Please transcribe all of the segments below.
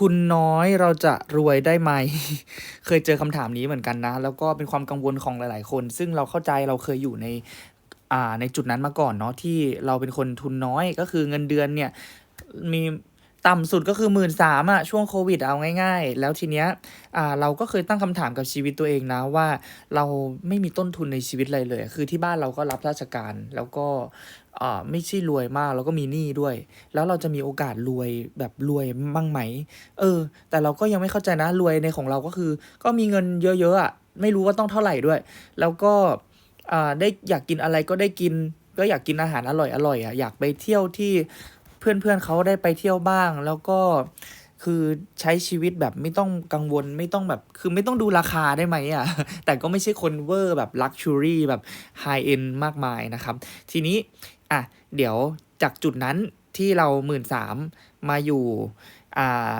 ทุนน้อยเราจะรวยได้ไหม เคยเจอคำถามนี้เหมือนกันนะ แล้วก็เป็นความกังวลของหลาย ๆ คน ซึ่งเราเข้าใจเราเคยอยู่ในอ่าในจุดนั้นมาก่อนเนาะที่เราเป็นคนทุนน้อยก็คือเงินเดือนเนี่ยมีต่ำสุดก็คือหมื่นสามอะช่วงโควิดเอาง่ายๆ แล้วทีเนี้ยอ่าเราก็เคยตั้งคำถามกับชีวิตตัวเองนะว่าเราไม่มีต้นทุนในชีวิตอะไรเลย คือที่บ้านเราก็รับราชการแล้วก็ ไม่ใช่รวยมากแล้วก็มีหนี้ด้วย แล้วเราจะมีโอกาสรวยแบบรวยบ้างไหม เออ แต่เราก็ยังไม่เข้าใจนะรวยในของเราก็คือ ก็มีเงินเยอะๆอะไม่รู้ว่าต้องเท่าไหร่ด้วย แล้วก็อ่าได้อยากกินอะไรก็ได้กิน ก็อยากกินอาหารอร่อยอร่อยอะอยากไปเที่ยวที่เพื่อนเพื่อนๆเขาได้ไปเที่ยวบ้าง แล้วก็คือใช้ชีวิตแบบไม่ต้องกังวลไม่ต้องแบบ คือไม่ต้องดูราคาได้ไหมอะ แต่ก็ไม่ใช่คนเวอร์แบบลักชัวรี่แบบไฮเอ็นมากมายนะครับ ทีนี้ อะเดี๋ยวจากจุดนั้นที่เราหมื่นสามมาอยู่อ่า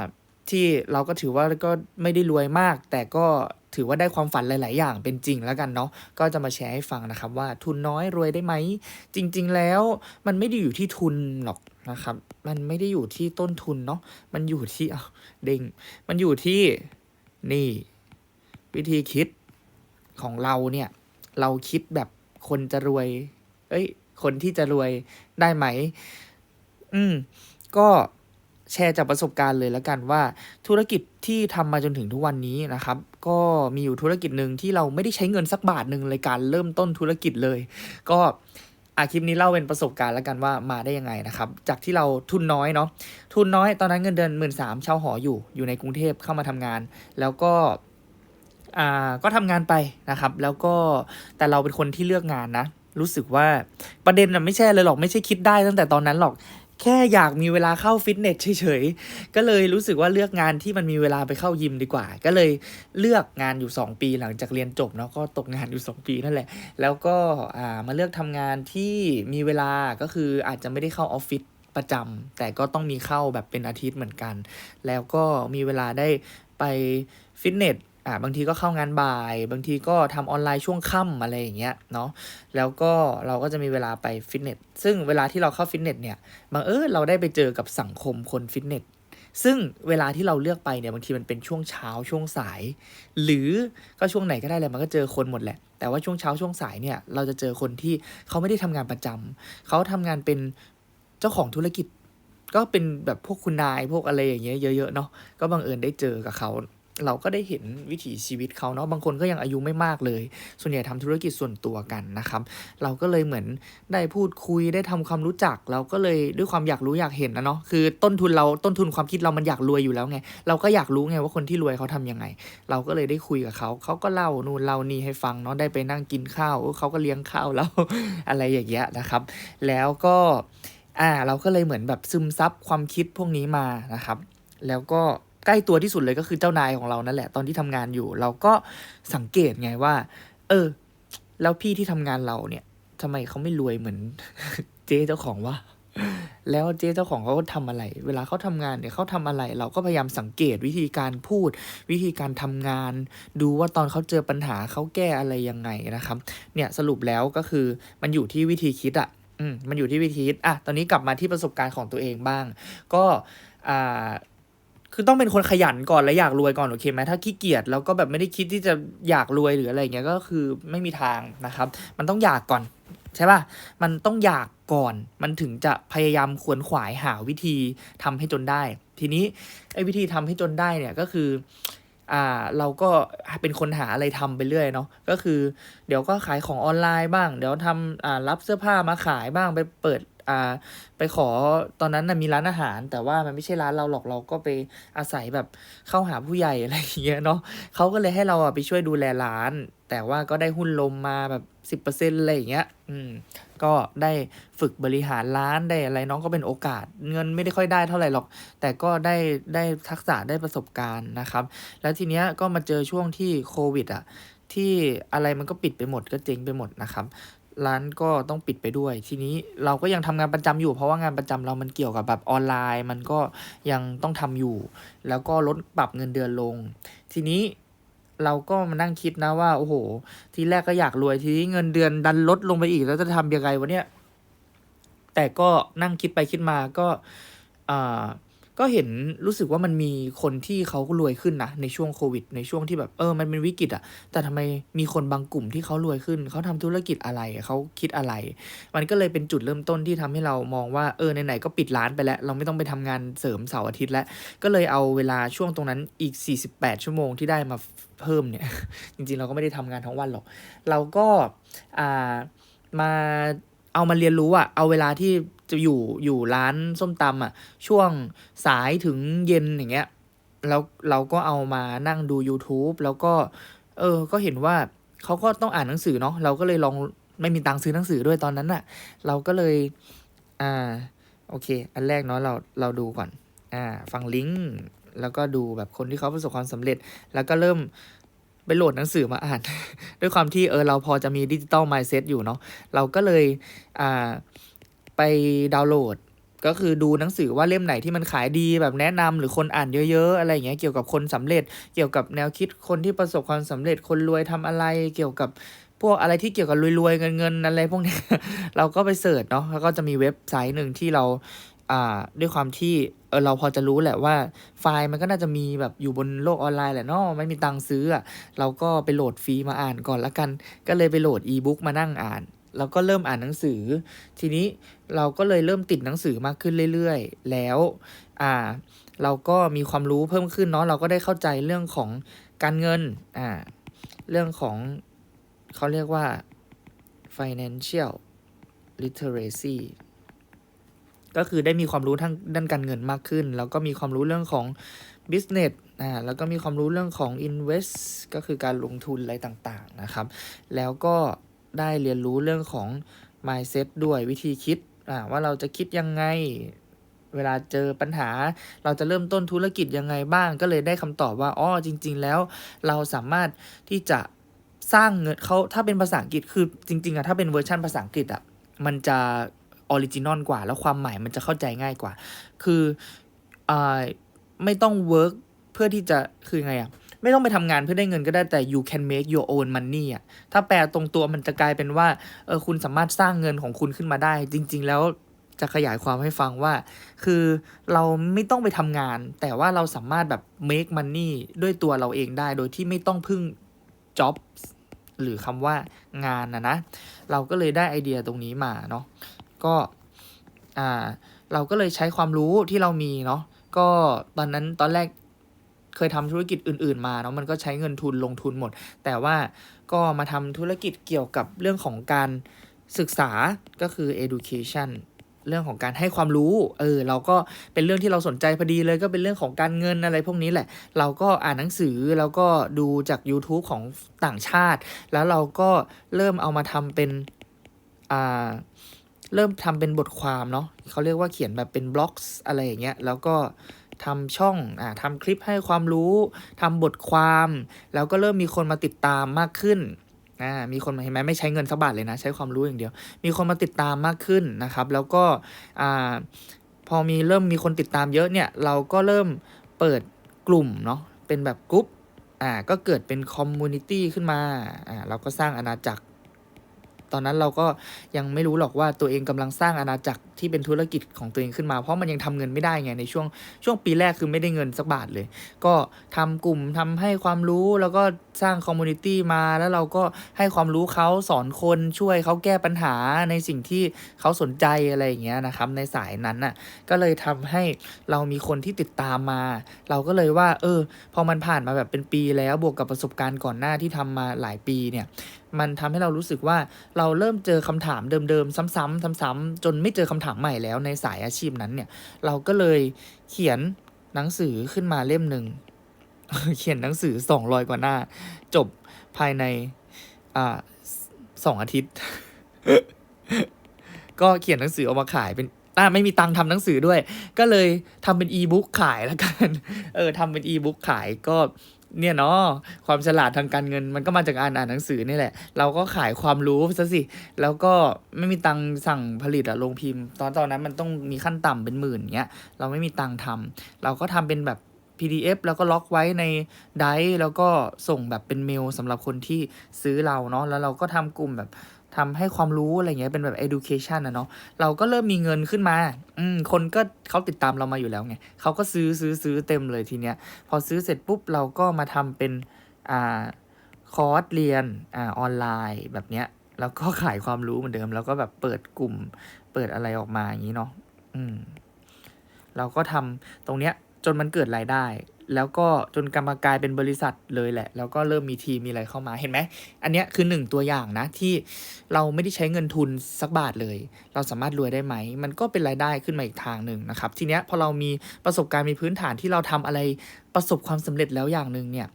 ที่เราก็ถือว่าก็ไม่ได้รวยมาก แต่ก็ถือว่าได้ความฝันหลาย ๆ อย่างเป็นจริงแล้วกันเนาะก็จะมาแชร์ให้ฟังนะครับว่าทุนน้อยรวยได้ไหม จริง ๆ แล้วมันไม่ได้อยู่ที่ทุนหรอกนะครับ มันไม่ได้อยู่ที่ต้นทุนเนาะมันอยู่ที่อ้าเด้งมันอยู่ที่นี่ วิธีคิดของเราเนี่ย เราคิดแบบคนจะรวย เอ้ย คนที่จะรวยได้ไหม อืม ก็แชร์จากประสบการณ์เลยแล้วกันว่าธุรกิจที่ทำมาจนถึงทุกวันนี้นะครับ ก็มีอยู่ธุรกิจหนึ่งที่เราไม่ได้ใช้เงินสักบาทหนึ่งในการเริ่มต้นธุรกิจเลย ก็อาคลิปนี้เล่าเป็นประสบการณ์แล้วกันว่ามาได้ยังไงนะครับ จากที่เราทุนน้อยเนาะทุนน้อยตอนนั้นเงินเดือนหมื่นสามเช่าหออยู่อยู่ในกรุงเทพเข้ามาทำงาน แล้วก็อ่าก็ทำงานไปนะครับ แล้วก็แต่เราเป็นคนที่เลือกงานนะ รู้สึกว่าประเด็นน่ะไม่ใช่เลยหรอกไม่ใช่คิดได้ตั้งแต่ตอนนั้นหรอก แค่อยากมีเวลาเข้าฟิตเนสเฉยๆ ก็เลยรู้สึกว่าเลือกงานที่มันมีเวลาไปเข้ายิมดีกว่า ก็เลยเลือกงานอยู่ 2 ปีหลังจากเรียนจบเนาะก็ตกงานอยู่ 2 ปีนั่นแหละ แล้วก็มาเลือกทำงานที่มีเวลาก็คืออาจจะไม่ได้เข้าออฟฟิศประจำแต่ก็ต้องมีเข้าแบบเป็นอาทิตย์เหมือนกัน แล้วก็มีเวลาได้ไปฟิตเนส อ่าบางทีก็เข้างานบ่าย บางทีก็ทำออนไลน์ช่วงค่ำอะไรอย่างเงี้ยเนาะแล้วก็เราก็จะมีเวลาไปฟิตเนสซึ่งเวลาที่เราเข้าฟิตเนสเนี่ยบังเอิญเราได้ไปเจอกับสังคมคนฟิตเนสซึ่งเวลาที่เราเลือกไปเนี่ยบางทีมันเป็นช่วงเช้าช่วงสาย หรือก็ช่วงไหนก็ได้แหละมันก็เจอคนหมดแหละ แต่ว่าช่วงเช้าช่วงสายเนี่ยเราจะเจอคนที่เขาไม่ได้ทำงานประจำเขาทำงานเป็นเจ้าของธุรกิจ ก็เป็นแบบพวกคุณนายพวกอะไรอย่างเงี้ยเยอะๆเนาะก็บังเอิญได้เจอกับเขา เราก็ได้เห็นวิถีชีวิตเขาเนาะบางคนก็ยังอายุไม่มากเลย ส่วนใหญ่ทำธุรกิจส่วนตัวกันนะครับ เราก็เลยเหมือนได้พูดคุยได้ทำความรู้จัก เราก็เลยด้วยความอยากรู้อยากเห็นนะเนาะคือต้นทุนเราต้นทุนความคิดเรามันอยากรวยอยู่แล้วไงเราก็อยากรู้ไงว่าคนที่รวยเขาทำยังไง เราก็เลยได้คุยกับเขาเขาก็เล่านู่นเล่านี่ให้ฟังเนาะได้ไปนั่งกินข้าวเออเขาก็เลี้ยงข้าวเราอะไรอย่างเงี้ยนะครับ แล้วก็อ่าเราก็เลยเหมือนแบบซึมซับความคิดพวกนี้มานะครับ แล้วก็ ใกล้ตัวที่สุดเลยก็คือเจ้านายของเรานั่นแหละตอนที่ทำงานอยู่ เราก็สังเกตไงว่า เออ แล้วพี่ที่ทำงานเราเนี่ยทำไมเขาไม่รวยเหมือน เจ๊เจ้าของวะแล้วเจ๊เจ้าของเขาทำอะไร เวลาเขาทำงานเนี่ยเขาทำอะไร เราก็พยายามสังเกตวิธีการพูด วิธีการทำงาน ดูว่าตอนเขาเจอปัญหาเขาแก้อะไรยังไงนะครับ เนี่ยสรุปแล้วก็คือมันอยู่ที่วิธีคิดอะอืมมันอยู่ที่วิธีคิดอะตอนนี้กลับมาที่ประสบการณ์ของตัวเองบ้าง ก็อ่า คือต้องเป็นคนขยันก่อนและอยากรวยก่อนโอเคไหมถ้าขี้เกียจแล้วก็แบบไม่ได้คิดที่จะอยากรวยหรืออะไรเงี้ยก็คือไม่มีทางนะครับ มันต้องอยากก่อนใช่ป่ะ มันต้องอยากก่อน มันถึงจะพยายามขวนขวายหาวิธีทำให้จนได้ ทีนี้ไอ้วิธีทำให้จนได้เนี่ยก็คือ อ่า เราก็เป็นคนหาอะไรทำไปเรื่อยเนาะ ก็คือ เดี๋ยวก็ขายของออนไลน์บ้าง เดี๋ยวทำอ่ารับเสื้อผ้ามาขายบ้าง ไปเปิด อ่าไปขอตอนนั้นนะมีร้านอาหาร แต่ว่ามันไม่ใช่ร้านเราหรอกเราก็ไปอาศัยแบบเข้าหาผู้ใหญ่อะไรอย่างเงี้ยเนาะเขาก็เลยให้เราอะไปช่วยดูแลร้าน แต่ว่าก็ได้หุ้นลมมาแบบสิบเปอร์เซ็นต์อะไรอย่างเงี้ย อืม ก็ได้ฝึกบริหารร้านได้อะไรน้องก็เป็นโอกาส เงินไม่ได้ค่อยได้เท่าไหร่หรอก แต่ก็ได้ได้ทักษะได้ประสบการณ์นะครับ แล้วทีเนี้ยก็มาเจอช่วงที่โควิดอะที่อะไรมันก็ปิดไปหมดก็เจ๊งไปหมดนะครับ ร้านก็ต้องปิดไปด้วย ทีนี้เราก็ยังทำงานประจำอยู่ เพราะว่างานประจำเรามันเกี่ยวกับแบบออนไลน์ มันก็ยังต้องทำอยู่ แล้วก็ลดปรับเงินเดือนลง ทีนี้เราก็มานั่งคิดนะว่าโอ้โห ทีแรกก็อยากรวยทีนี้เงินเดือนดันลดลงไปอีก แล้วจะทำยังไงวะเนี่ยแต่ก็นั่งคิดไปคิดมาก็อ่า ก็เห็นรู้สึกว่ามันมีคนที่เขารวยขึ้นนะในช่วงโควิด ในช่วงที่แบบเออมันเป็นวิกฤตอะแต่ทำไมมีคนบางกลุ่มที่เขารวยขึ้น เขาทำธุรกิจอะไรเขาคิดอะไร มันก็เลยเป็นจุดเริ่มต้นที่ทำให้เรามองว่าเออไหนๆก็ปิดร้านไปแล้ว เราไม่ต้องไปทำงานเสริมเสาร์อาทิตย์แล้วก็เลยเอาเวลาช่วงตรงนั้นอีก 48 ชั่วโมงที่ได้มาเพิ่มเนี่ย จริงๆเราก็ไม่ได้ทำงานทั้งวันหรอก เราก็อ่ามาเอามาเรียนรู้อะเอาเวลาที่ จะอยู่อยู่ร้านส้มตำอะช่วงสายถึงเย็นอย่างเงี้ยแล้วเราก็เอามานั่งดู YouTube แล้วก็ เออ ก็เห็นว่าเขาก็ต้องอ่านหนังสือเนาะเราก็เลยลองไม่มีตังค์ซื้อหนังสือด้วยตอนนั้นอะเราก็เลย อ่า โอเค อันแรกเนาะเราเราดูก่อน อ่า ฟังลิงก์แล้วก็ดูแบบคนที่เขาประสบความสำเร็จ แล้วก็เริ่มไปโหลดหนังสือมาอ่าน ด้วยความที่เออเราพอจะมีดิจิตอลมายเซ็ตอยู่เนาะเราก็เลย อ่า ไปดาวน์โหลด ก็คือดูหนังสือว่าเล่มไหนที่มันขายดีแบบแนะนำหรือคนอ่านเยอะ ๆ อะไรอย่างเงี้ยเกี่ยวกับคนสำเร็จ เกี่ยวกับแนวคิดคนที่ประสบความสำเร็จคนรวยทำอะไรเกี่ยวกับพวกอะไรที่เกี่ยวกับรวยๆเงินเงินๆอะไรพวกนี้เราก็ไปเสิร์ชเนาะแล้วก็จะมีเว็บไซต์หนึ่งที่เราอ่าด้วยความที่เออเราพอจะรู้แหละว่าไฟล์มันก็น่าจะมีแบบอยู่บนโลกออนไลน์แหละเนาะไม่มีตังค์ซื้ออะเราก็ไปโหลดฟรีมาอ่านก่อนละกัน ก็เลยไปโหลดอีบุ๊กมานั่งอ่าน แล้วก็เริ่มอ่านหนังสือ ทีนี้เราก็เลยเริ่มติดหนังสือมากขึ้นเรื่อยๆ แล้วอ่าเราก็มีความรู้เพิ่มขึ้นเนาะเราก็ได้เข้าใจเรื่องของการเงินอ่าเรื่องของเขาเรียกว่า financial literacy ก็คือได้มีความรู้ทางด้านการเงินมากขึ้น แล้วก็มีความรู้เรื่องของ business อ่าแล้วก็มีความรู้เรื่องของ invest ก็คือการลงทุนอะไรต่างๆนะครับ แล้วก็ ได้เรียนรู้เรื่องของ mindset ด้วยวิธีคิดว่าเราจะคิดยังไง เวลาเจอปัญหา เราจะเริ่มต้นธุรกิจยังไงบ้าง ก็เลยได้คำตอบว่าอ๋อจริง ๆ แล้ว เราสามารถที่จะสร้างเงินเขาถ้าเป็นภาษาอังกฤษคือจริง ๆอะถ้าเป็นเวอร์ชันภาษาอังกฤษอะมันจะออริจินอลกว่า แล้วความหมายมันจะเข้าใจง่ายกว่า คืออไม่ต้องเวิร์กเพื่อที่จะคือไงอะ ไม่ต้องไปทำงานเพื่อได้เงินก็ได้แต่ you can make your own money อะถ้าแปลตรงตัวมันจะกลายเป็นว่าเออคุณสามารถสร้างเงินของคุณขึ้นมาได้ จริง ๆ แล้วจะขยายความให้ฟังว่า คือเราไม่ต้องไปทำงาน แต่ว่าเราสามารถแบบ make money ด้วยตัวเราเองได้ โดยที่ไม่ต้องพึ่ง job หรือคำว่างานนะนะ เราก็เลยได้ไอเดียตรงนี้มาเนาะ ก็อ่าเราก็เลยใช้ความรู้ที่เรามีเนาะ ก็ตอนนั้นตอนแรก เคยทำธุรกิจอื่น ๆ มาเนาะมันก็ใช้เงินทุนลงทุนหมด แต่ว่าก็มาทำธุรกิจเกี่ยวกับเรื่องของการศึกษาก็คือ education เรื่องของการให้ความรู้ เออ เราก็เป็นเรื่องที่เราสนใจพอดีเลยก็เป็นเรื่องของการเงินอะไรพวกนี้แหละ เราก็อ่านหนังสือแล้วก็ดูจาก YouTube ของต่างชาติ แล้วเราก็เริ่มเอามาทำเป็น อ่า เริ่มทำเป็นบทความเนาะเขาเรียกว่าเขียนแบบเป็นบล็อกอะไรอย่างเงี้ย แล้วก็ ทำช่องอ่าทำคลิปให้ความรู้ทำบทความ แล้วก็เริ่มมีคนมาติดตามมากขึ้นอ่ามีคนมาเห็นไหมไม่ใช้เงินสักบาทเลยนะ ใช้ความรู้อย่างเดียว มีคนมาติดตามมากขึ้นนะครับ แล้วก็อ่าพอมีเริ่มมีคนติดตามเยอะเนี่ย เราก็เริ่มเปิดกลุ่มเนาะเป็นแบบกลุ่มอ่าก็เกิดเป็นคอมมูนิตี้ขึ้นมาอ่าเราก็สร้างอาณาจักร ตอนนั้นเราก็ยังไม่รู้หรอกว่าตัวเองกำลังสร้างอาณาจักรที่เป็นธุรกิจของตัวเองขึ้นมา เพราะมันยังทำเงินไม่ได้ไงในช่วงช่วงปีแรกคือไม่ได้เงินสักบาทเลย ก็ทำกลุ่มทำให้ความรู้แล้วก็สร้างคอมมูนิตี้มาแล้วเราก็ให้ความรู้เขาสอนคนช่วยเขาแก้ปัญหาในสิ่งที่เขาสนใจอะไรอย่างเงี้ยนะครับ ในสายนั้นน่ะก็เลยทำให้เรามีคนที่ติดตามมา เราก็เลยว่า เออ พอมันผ่านมาแบบเป็นปีแล้วบวกกับประสบการณ์ก่อนหน้าที่ทำมาหลายปีเนี่ยมันทำให้เรารู้สึกว่าเราเริ่มเจอคำถามเดิมๆ ซ้ำๆซ้ำๆจนไม่เจอคำถามใหม่แล้วในสายอาชีพนั้นเนี่ย เราก็เลยเขียนหนังสือขึ้นมาเล่มหนึ่ง เขียนหนังสือสองร้อยกว่าหน้า จบภายใน อ่าสองอาทิตย์ ก็เขียนหนังสือออกมาขายเป็นอ่าไม่มีตังค์ทำหนังสือด้วย ก็เลยทำเป็นอีบุ๊กขายแล้วกัน เออทำเป็นอีบุ๊กขายก็เนี่ยเนาะความฉลาดทางการเงินมันก็มาจากการอ่านหนังสือนี่แหละ เราก็ขายความรู้ซะสิ แล้วก็ไม่มีตังค์สั่งผลิตอะลงพิมพ์ ตอนตอนนั้นมันต้องมีขั้นต่ำเป็นหมื่นเงี้ยเราไม่มีตังค์ทำเราก็ทำเป็นแบบ PDF แล้วก็ล็อกไว้ในไดร์แล้วก็ส่งแบบเป็นเมลสำหรับคนที่ซื้อเราเนาะแล้วเราก็ทำกลุ่มแบบทำให้ความรู้อะไรเงี้ยเป็นแบบ education นะเนาะเราก็เริ่มมีเงินขึ้นมา อืมคนก็เขาติดตามเรามาอยู่แล้วไงเขาก็ซื้อซื้อซื้อเต็มเลยทีเนี้ย พอซื้อเสร็จปุ๊บเราก็มาทำเป็นอ่าคอร์สเรียนอ่าออนไลน์แบบเนี้ยแล้วก็ขายความรู้เหมือนเดิม แล้วก็แบบเปิดกลุ่มเปิดอะไรออกมาอย่างนี้เนาะอืม เราก็ทำตรงเนี้ย จนมันเกิดรายได้ แล้วก็จนกรรมกลายเป็นบริษัทเลยแหละ แล้วก็เริ่มมีทีมมีอะไรเข้ามาเห็นไหม อันเนี้ยคือหนึ่งตัวอย่างนะที่เราไม่ได้ใช้เงินทุนสักบาทเลย เราสามารถรวยได้ไหม มันก็เป็นรายได้ขึ้นมาอีกทางหนึ่งนะครับ ทีเนี้ยพอเรามีประสบการณ์มีพื้นฐานที่เราทำอะไรประสบความสำเร็จแล้วอย่างหนึ่งเนี่ย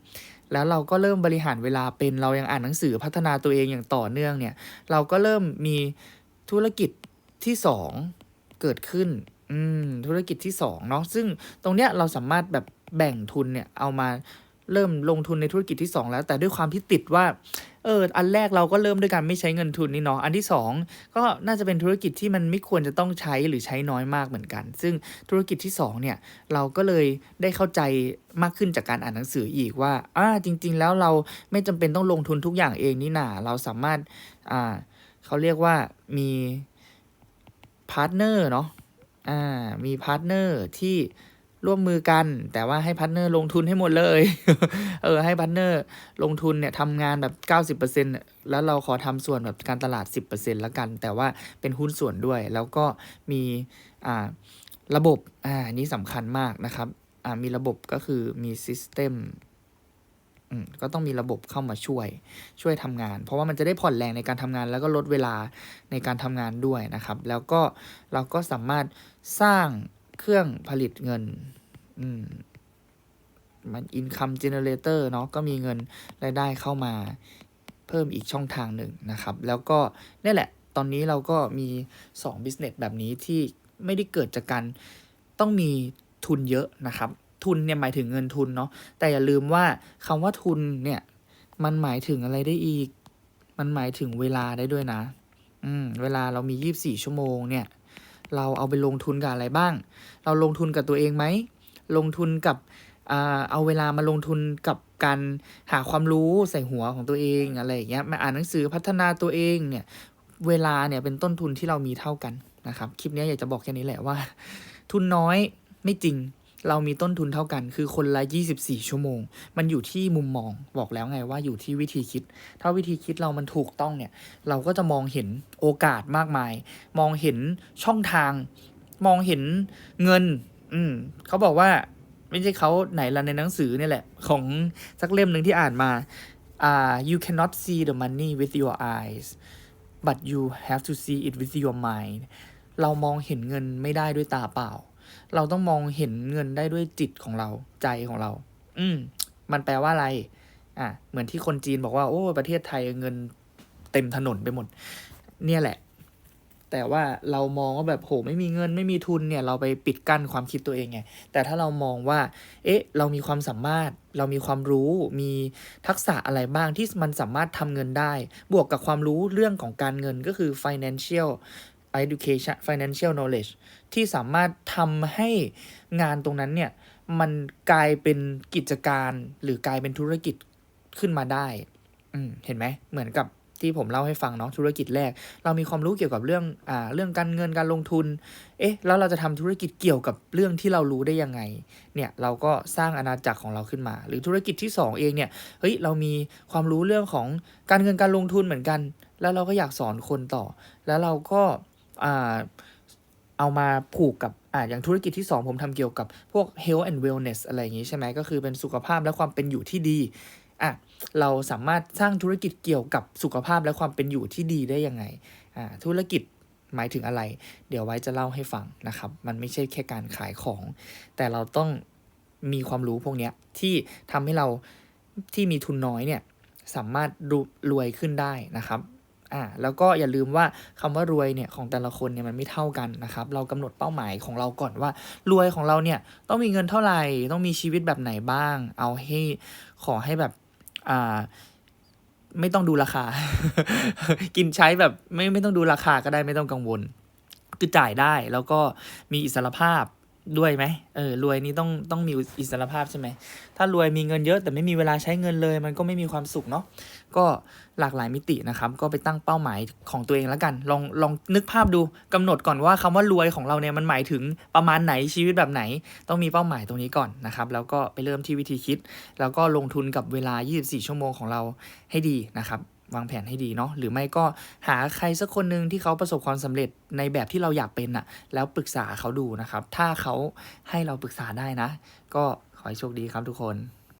แล้วเราก็เริ่มบริหารเวลาเป็นเรายังอ่านหนังสือพัฒนาตัวเองอย่างต่อเนื่องเนี่ย เราก็เริ่มมีธุรกิจที่สองเกิดขึ้น อืมธุรกิจที่สองเนาะซึ่งตรงเนี้ยเราสามารถแบบแบ่งทุนเนี่ยเอามาเริ่มลงทุนในธุรกิจที่สองแล้ว แต่ด้วยความที่ติดว่าเอออันแรกเราก็เริ่มด้วยการไม่ใช้เงินทุนนี่เนาะอันที่สองก็น่าจะเป็นธุรกิจที่มันไม่ควรจะต้องใช้หรือใช้น้อยมากเหมือนกัน ซึ่งธุรกิจที่สองเนี่ยเราก็เลยได้เข้าใจมากขึ้นจากการอ่านหนังสืออีกว่าอ่าจริง ๆ แล้วเราไม่จำเป็นต้องลงทุนทุกอย่างเองนี่นาเราสามารถอ่าเขาเรียกว่ามีพาร์ทเนอร์เนาะ อ่ามีพาร์ทเนอร์ที่ร่วมมือกัน แต่ว่าให้พาร์ทเนอร์ลงทุนให้หมดเลย เออให้พาร์ทเนอร์ลงทุนเนี่ยทำงานแบบ 90%แล้วเราขอทำส่วนแบบการตลาด 10%แล้วกัน แต่ว่าเป็นหุ้นส่วนด้วย แล้วก็มีอ่าระบบอ่านี้สำคัญมากนะครับอ่ามีระบบก็คือมี System อืม ก็ต้องมีระบบเข้ามาช่วยช่วยทำงาน เพราะว่ามันจะได้ผ่อนแรงในการทำงาน แล้วก็ลดเวลาในการทำงานด้วยนะครับ แล้วก็เราก็สามารถสร้างเครื่องผลิตเงินอืมมัน income generator เนาะก็มีเงินรายได้เข้ามาเพิ่มอีกช่องทางหนึ่งนะครับ แล้วก็นี่แหละ ตอนนี้เราก็มี2 business แบบนี้ที่ไม่ได้เกิดจากการต้องมีทุนเยอะนะครับ ทุนเนี่ยหมายถึงเงินทุนเนาะแต่อย่าลืมว่าคำว่าทุนเนี่ย มันหมายถึงอะไรได้อีก มันหมายถึงเวลาได้ด้วยนะ อืมเวลาเรามี24ชั่วโมงเนี่ย เราเอาไปลงทุนกับอะไรบ้าง เราลงทุนกับตัวเองไหมลงทุนกับเอาเวลามาลงทุนกับการหาความรู้ใส่หัวของตัวเองอะไรอย่างเงี้ยมาอ่านหนังสือพัฒนาตัวเองเนี่ย เวลาเนี่ยเป็นต้นทุนที่เรามีเท่ากันนะครับ คลิปนี้อยากจะบอกแค่นี้แหละว่า ทุนน้อยไม่จริง เรามีต้นทุนเท่ากัน คือคนละ 24 ชั่วโมง มันอยู่ที่มุมมองบอกแล้วไงว่าอยู่ที่วิธีคิด ถ้าวิธีคิดเรามันถูกต้องเนี่ย เราก็จะมองเห็นโอกาสมากมาย มองเห็นช่องทาง มองเห็นเงิน อืมเขาบอกว่าไม่ใช่เขาไหนละในหนังสือเนี่ยแหละ ของสักเล่มหนึ่งที่อ่านมาอ่า you cannot see the money with your eyes but you have to see it with your mind เรามองเห็นเงินไม่ได้ด้วยตาเปล่า เราต้องมองเห็นเงินได้ด้วยจิตของเราใจของเรา อืม มันแปลว่าอะไร อะ เหมือนที่คนจีนบอกว่า โอ้ ประเทศไทยเงินเต็มถนนไปหมด เนี่ยแหละ แต่ว่าเรามองว่าแบบโหไม่มีเงินไม่มีทุนเนี่ย เราไปปิดกั้นความคิดตัวเองไง แต่ถ้าเรามองว่า เอ๊ะ เรามีความสามารถ เรามีความรู้ มีทักษะอะไรบ้างที่มันสามารถทำเงินได้ บวกกับความรู้เรื่องของการเงินก็คือ financial education financial knowledge ที่สามารถทำให้งานตรงนั้นเนี่ย มันกลายเป็นกิจการหรือกลายเป็นธุรกิจขึ้นมาได้อืมเห็นไหม เหมือนกับที่ผมเล่าให้ฟังเนาะธุรกิจแรก เรามีความรู้เกี่ยวกับเรื่องอ่าเรื่องการเงินการลงทุน เอ๊ะแล้วเราจะทำธุรกิจเกี่ยวกับเรื่องที่เรารู้ได้ยังไง เนี่ยเราก็สร้างอาณาจักรของเราขึ้นมา หรือธุรกิจที่สองเองเนี่ยเฮ้ยเรามีความรู้เรื่องของการเงินการลงทุนเหมือนกัน แล้วเราก็อยากสอนคนต่อ แล้วเราก็ เอามาผูกกับอ่าอย่างธุรกิจที่ 2 ผมทำเกี่ยวกับพวก health and wellness อะไรอย่างงี้ใช่ไหมก็คือเป็นสุขภาพและความเป็นอยู่ที่ดีอะเราสามารถสร้างธุรกิจเกี่ยวกับสุขภาพและความเป็นอยู่ที่ดีได้ยังไงอ่าธุรกิจหมายถึงอะไร เดี๋ยวไว้จะเล่าให้ฟังนะครับ มันไม่ใช่แค่การขายของ แต่เราต้องมีความรู้พวกเนี้ยที่ทำให้เราที่มีทุนน้อยเนี่ยสามารถรรวยขึ้นได้นะครับ อ่าแล้วก็อย่าลืมว่าคำว่ารวยเนี่ยของแต่ละคนเนี่ยมันไม่เท่ากันนะครับเรากำหนดเป้าหมายของเราก่อนว่า รวยของเราเนี่ยต้องมีเงินเท่าไหร่ ต้องมีชีวิตแบบไหนบ้าง เอาให้ขอให้แบบอ่าไม่ต้องดูราคา กินใช้แบบไม่ไม่ต้องดูราคาก็ได้ไม่ต้องกังวล คือจ่ายได้แล้วก็มีอิสรภาพ ด้วยไหมเออรวยนี่ต้องต้องมีอิสรภาพใช่ไหมถ้ารวยมีเงินเยอะแต่ไม่มีเวลาใช้เงินเลย มันก็ไม่มีความสุขเนาะก็หลากหลายมิตินะครับ ก็ไปตั้งเป้าหมายของตัวเองแล้วกัน ลองลองนึกภาพดูกำหนดก่อนว่าคำว่ารวยของเราเนี่ยมันหมายถึงประมาณไหนชีวิตแบบไหน ต้องมีเป้าหมายตรงนี้ก่อนนะครับแล้วก็ไปเริ่มที่วิธีคิด แล้วก็ลงทุนกับเวลา 24 ชั่วโมงของเราให้ดีนะครับ วางแผนให้ดีเนาะหรือไม่ก็หาใครสักคนหนึ่งที่เขาประสบความสำเร็จในแบบที่เราอยากเป็นอะแล้วปรึกษาเขาดูนะครับ ถ้าเขาให้เราปรึกษาได้นะ ก็ขอให้โชคดีครับทุกคน